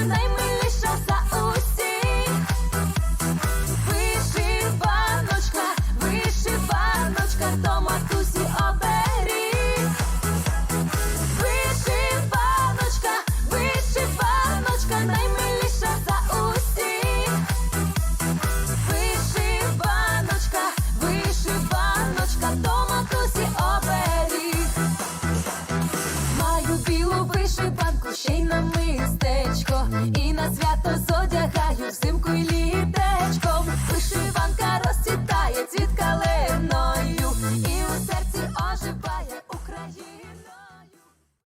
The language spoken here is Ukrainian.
Sunday